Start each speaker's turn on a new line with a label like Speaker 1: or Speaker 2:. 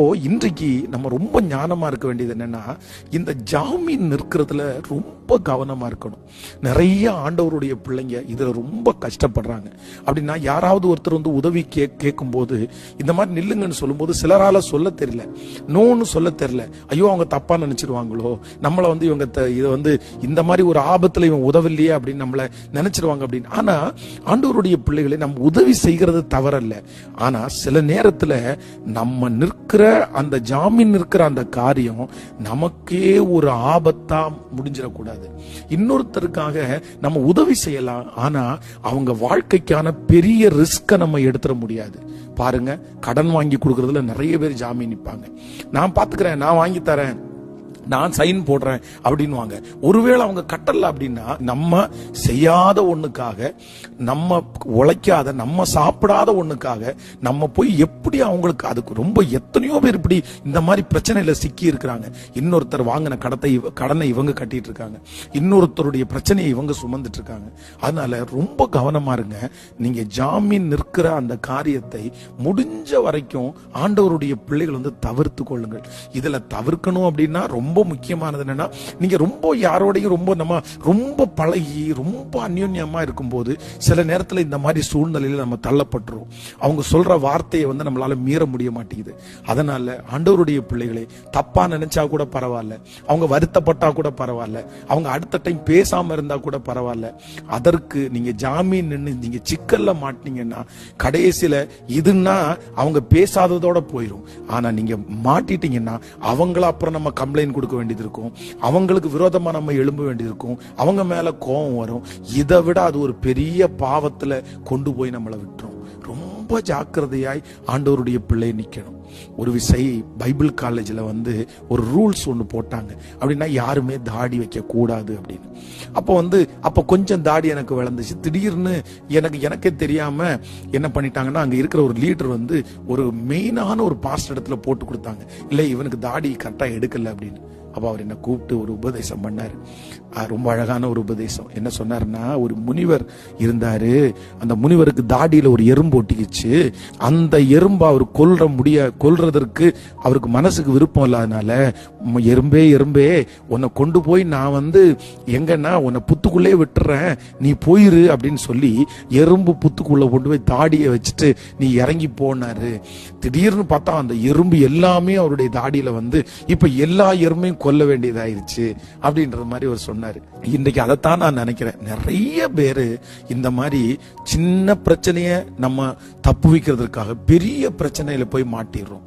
Speaker 1: ஓ இன்றைக்கு நம்ம ரொம்ப ஞானமா இருக்க வேண்டியது என்னன்னா இந்த ஜாமீன் நிற்கிறதுல ரொம்ப கவனமா இருக்கணும். நிறைய ஆண்டவருடைய பிள்ளைங்க இதுல ரொம்ப கஷ்டப்படுறாங்க. அப்படின்னா யாராவது ஒருத்தர் வந்து உதவி கே கேட்கும்போது இந்த மாதிரி நில்லுங்கன்னு சொல்லும்போது சிலரால சொல்ல தெரியல. நோன்னு சொல்ல தெரியல. ஐயோ அவங்க தப்பா நினைச்சிருவாங்களோ? நம்மளை வந்து இவங்க த- இதை வந்து இந்த மாதிரி ஒரு ஆபத்துல இவன் உதவில்லையே அப்படின்னு நம்மளை நினச்சிடுவாங்க அப்படின்னு. ஆனா ஆண்டவருடைய பிள்ளைகளை நம்ம உதவி செய்கிறது தவறல்ல. ஆனா சில நேரத்தில் நம்ம நிற்கிற அந்த ஜாமீன் இருக்கிற அந்த காரியம் நமக்கே ஒரு ஆபத்தா முடிஞ்சிடக்கூடாது. இன்னொருத்தருக்காக நம்ம உதவி செய்யலாம் ஆனா அவங்க வாழ்க்கைக்கான பெரிய ரிஸ்க நம்ம எடுத்துட முடியாது. பாருங்க கடன் வாங்கி கொடுக்கறதுல நிறைய பேர் ஜாமீன் நிற்பாங்க நான் பாத்துக்கிறேன் நான் வாங்கி தரேன். நான் சைன் போடுறேன் அப்படின்னுவாங்க. ஒருவேளை அவங்க கட்டல அப்படின்னா நம்ம செய்யாத ஒண்ணுக்காக நம்ம உழைக்காத நம்ம சாப்பிடாத ஒண்ணுக்காக நம்ம போய் எப்படி அவங்களுக்கு அதுக்கு ரொம்ப எத்தனையோ பேர் இப்படி இந்த மாதிரி பிரச்சனையில சிக்கி இருக்கிறாங்க. இன்னொருத்தர் வாங்கின கடத்தை இவ- கடனை இவங்க கட்டிட்டு இருக்காங்க. இன்னொருத்தருடைய பிரச்சனையை இவங்க சுமந்துட்டு இருக்காங்க. அதனால ரொம்ப கவனமா இருங்க. நீங்க ஜாமீன் நிற்கிற அந்த காரியத்தை முடிஞ்ச வரைக்கும் ஆண்டவருடைய பிள்ளைகள் வந்து தவிர்த்து கொள்ளுங்கள். இதுல தவிர்க்கணும் அப்படின்னா ரொம்ப முக்கியமானது என்னன்னா நீங்க ரொம்ப யாரோடையும் ரொம்ப நம்ம ரொம்ப பழகி ரொம்ப அந்யோன்யமா இருக்கும்போது சில நேரத்துல இந்த மாதிரி சூழ்நிலையில நம்ம தள்ளப்பட்டுரும் அவங்க சொல்ற வார்த்தையை வந்து நம்மளால மீற முடிய மாட்டேங்குது. அதனால ஆண்டவருடைய பிள்ளைகளை தப்பா நினைச்சா கூட பரவாயில்ல. அவங்க வருத்தப்பட்டா கூட பரவாயில்ல. அவங்க அடுத்த டைம் பேசாம இருந்தா கூட பரவாயில்ல. அதற்கு நீங்க ஜாமீன் நின்னு நீங்க சிக்கல்ல மாட்டீங்கன்னா கடைசியில இதுன்னா அவங்க பேசாததோட போயிடும் ஆனா நீங்க மாட்டிட்டீங்கன்னா அவங்கள அப்புறம் நம்ம கம்ப்ளைண்ட் கொடுக்க வேண்டியது இருக்கும் அவங்களுக்கு விரோதமா நம்ம எழும்ப வேண்டியது இருக்கும் அவங்க மேல கோபம் வரும். இதை விட அது ஒரு பெரிய பாவத்துல கொண்டு போய் நம்மளை விட்டுரும். ரொம்ப ஜாக்கிரதையாய் ஆண்டவருடைய பிள்ளை நிற்கணும் ஒரு விசை பைபிள் காலேஜில் வந்து ஒரு ரூல்ஸ் ஒன்று போட்டாங்க. அப்படின்னா யாருமே தாடி வைக்கக்கூடாது அப்படின்னு. அப்போ வந்து அப்போ கொஞ்சம் தாடி எனக்கு விளந்துச்சு திடீர்னு எனக்கு எனக்கே தெரியாமல் என்ன பண்ணிட்டாங்கன்னா அங்கே இருக்கிற ஒரு லீடர் வந்து ஒரு மெயினான ஒரு பாஸ்ட் இடத்துல போட்டு கொடுத்தாங்க. இல்லை இவனுக்கு தாடி கரெக்டாக எடுக்கல அப்படின்னு. அப்போ அவர் என்ன கூப்பிட்டு ஒரு உபதேசம் பண்ணார். ரொம்ப அழகான ஒரு உபதேசம். என்ன சொன்னார்னா ஒரு முனிவர் இருந்தாரு. அந்த முனிவருக்கு தாடியில ஒரு எறும்பு ஒட்டிக்கிச்சு. அந்த எறும்பு அவர் கொல்ற முடிய கொல்றதற்கு அவருக்கு மனசுக்கு விருப்பம் இல்லாதனால எறும்பே எறும்பே உன்னை கொண்டு போய் நான் வந்து எங்கன்னா உன்னை புத்துக்குள்ளே விட்டுறேன். நீ போயிரு அப்படின்னு சொல்லி எறும்பு புத்துக்குள்ளே கொண்டு போய் தாடியை வச்சுட்டு நீ இறங்கி போனாரு. திடீர்னு பார்த்தா அந்த எறும்பு எல்லாமே அவருடைய தாடியில வந்து இப்போ எல்லா எறும்பையும் கொல்ல வேண்டியதாயிருச்சு அப்படின்றது மாதிரி அவர் சொன்னாரு. இன்றைக்கு அதைத்தான் நான் நினைக்கிறேன். நிறைய பேரு இந்த மாதிரி சின்ன பிரச்சனையை நம்ம தப்பு வைக்கிறதுக்காக பெரிய பிரச்சனையில போய் மாட்டிடுறோம்.